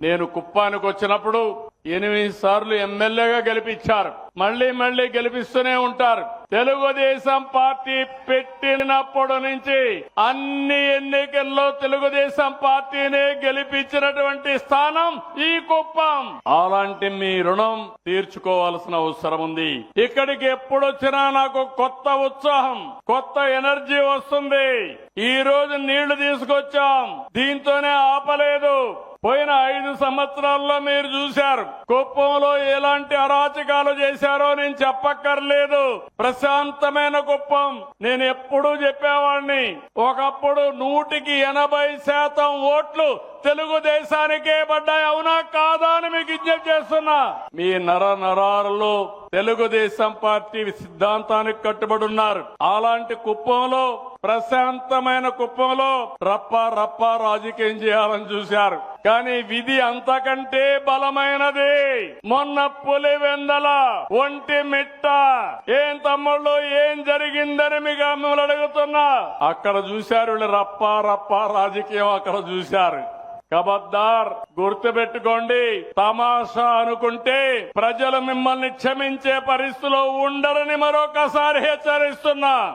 నేను కుప్పానికి వచ్చినప్పుడు ఎనిమిది సార్లు ఎమ్మెల్యేగా గెలిపించారు. మళ్ళీ మళ్ళీ గెలిపిస్తూనే ఉంటారు. తెలుగుదేశం పార్టీ పెట్టినప్పటి నుంచి అన్ని ఎన్నికల్లో తెలుగుదేశం పార్టీనే గెలిపించినటువంటి స్థానం ఈ కుప్పం. అలాంటి మీ రుణం తీర్చుకోవాల్సిన అవసరం ఉంది. ఇక్కడికి ఎప్పుడొచ్చినా నాకు కొత్త ఉత్సాహం కొత్త ఎనర్జీ వస్తుంది. ఈ రోజు నీళ్ళు తీసుకొచ్చాం. దీంతోనే ఆపలేదు. పోయిన ఐదు సంవత్సరాల్లో మీరు చూశారు. కుప్పంలో ఎలాంటి అరాచకాలు చేశారో నేను చెప్పక్కర్లేదు. ప్రశాంతమైన కుప్పం. నేను ఎప్పుడూ చెప్పేవాడిని. ఒకప్పుడు నూటికి ఎనభై శాతం ఓట్లు తెలుగుదేశానికే పడ్డాయి. అవునా కాదా అని మీకు విజ్ఞప్తి చేస్తున్నా. మీ నర నరారులు తెలుగుదేశం పార్టీ సిద్ధాంతానికి కట్టుబడి ఉన్నారు. అలాంటి కుప్పంలో ప్రశాంతమైన కుప్పంలో రప్ప రప్ప రాజకీయం చేయాలని చూశారు. కానీ విధి అంతకంటే బలమైనది మొన్న పులివెందల ఒంటి మిట్ట. ఏం తమ్ముళ్ళు ఏం జరిగిందని మీకు మిమ్మల్ని అడుగుతున్నా. అక్కడ చూశారు వీళ్ళు రప్ప రప్ప రాజకీయం అక్కడ చూశారు. కబద్దార్ గుర్తుపెట్టుకోండి తమాషా అనుకుంటే ప్రజలు మిమ్మల్ని క్షమించే పరిస్థితిలో ఉండరని మరొకసారి హెచ్చరిస్తున్నా.